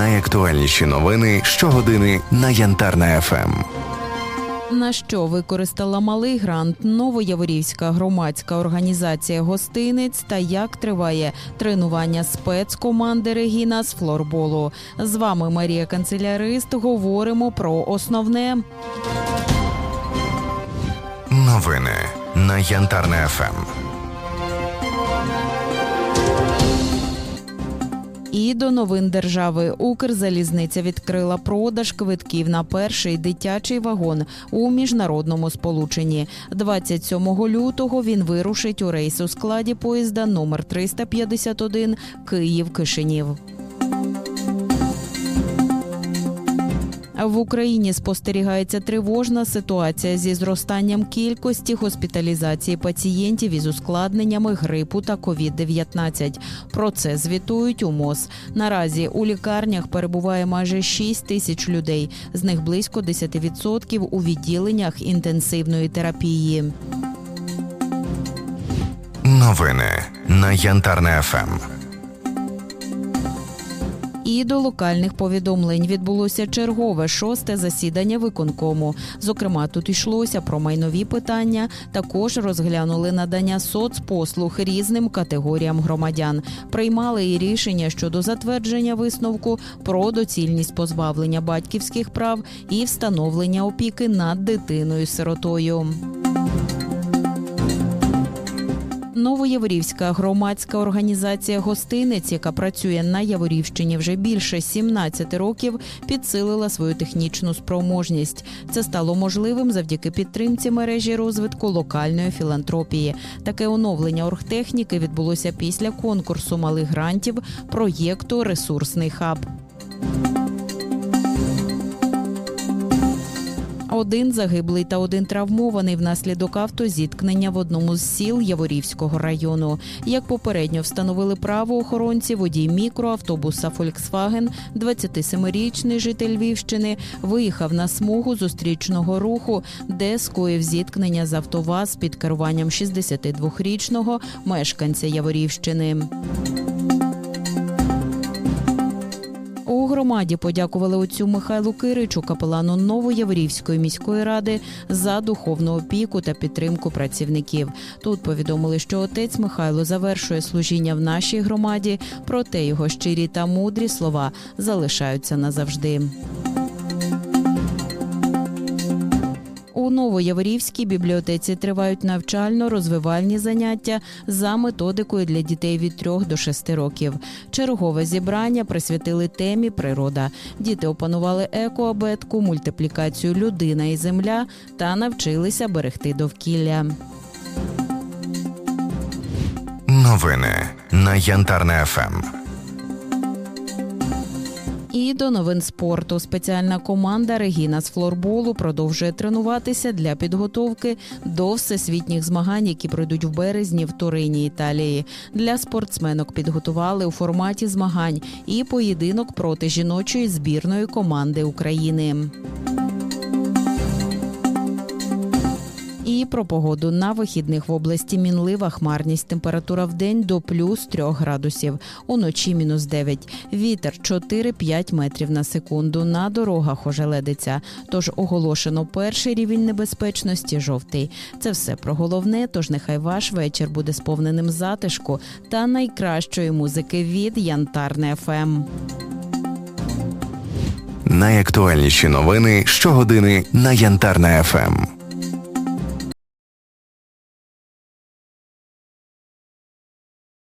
Найактуальніші новини щогодини на Янтарна ФМ. На що використала малий грант Новояворівська громадська організація гостиниць та як триває тренування спецкоманди Регіна з флорболу? З вами Марія Канцелярист. Говоримо про основне. Новини на Янтарна ФМ. І до новин держави Укрзалізниця відкрила продаж квитків на перший дитячий вагон у міжнародному сполученні. 27 лютого він вирушить у рейс у складі поїзда номер 351 Київ-Кишинів. В Україні спостерігається тривожна ситуація зі зростанням кількості госпіталізації пацієнтів із ускладненнями грипу та COVID-19. Про це звітують у МОЗ. Наразі у лікарнях перебуває майже 6 тисяч людей, з них близько 10% у відділеннях інтенсивної терапії. Новини на Янтарна ФМ. І до локальних повідомлень відбулося чергове шосте засідання виконкому. Зокрема, тут йшлося про майнові питання. Також розглянули надання соцпослуг різним категоріям громадян. Приймали і рішення щодо затвердження висновку про доцільність позбавлення батьківських прав і встановлення опіки над дитиною-сиротою. Новояворівська громадська організація гостиниць, яка працює на Яворівщині вже більше 17 років, підсилила свою технічну спроможність. Це стало можливим завдяки підтримці мережі розвитку локальної філантропії. Таке оновлення оргтехніки відбулося після конкурсу малих грантів проєкту Ресурсний хаб. Один загиблий та один травмований внаслідок автозіткнення в одному з сіл Яворівського району. Як попередньо встановили правоохоронці, водій мікроавтобуса Volkswagen, 27-річний житель Львівщини, виїхав на смугу зустрічного руху, де скоїв зіткнення з автоваз під керуванням 62-річного мешканця Яворівщини. Громаді подякували отцю Михайлу Киричу, капелану Новояврівської міської ради, за духовну опіку та підтримку працівників. Тут повідомили, що отець Михайло завершує служіння в нашій громаді, проте його щирі та мудрі слова залишаються назавжди. Новояворівській бібліотеці тривають навчально-розвивальні заняття за методикою для дітей від 3 до 6 років. Чергове зібрання присвятили темі природа. Діти опанували екоабетку, мультиплікацію людина і земля та навчилися берегти довкілля. Новини на Янтарна ФМ. І до новин спорту спеціальна команда Регіна з флорболу продовжує тренуватися для підготовки до всесвітніх змагань, які пройдуть в березні в Турині, Італії. Для спортсменок підготували у форматі змагань і поєдинок проти жіночої збірної команди України. І про погоду на вихідних в області мінлива хмарність. Температура в день до плюс 3 градусів. Уночі мінус 9. Вітер 4-5 метрів на секунду. На дорогах ожеледиться. Тож оголошено перший рівень небезпечності жовтий. Це все про головне. Тож нехай ваш вечір буде сповненим затишку та найкращої музики від Янтарне Ем. ФМ. Найактуальніші новини щогодини на Янтарна ФМ.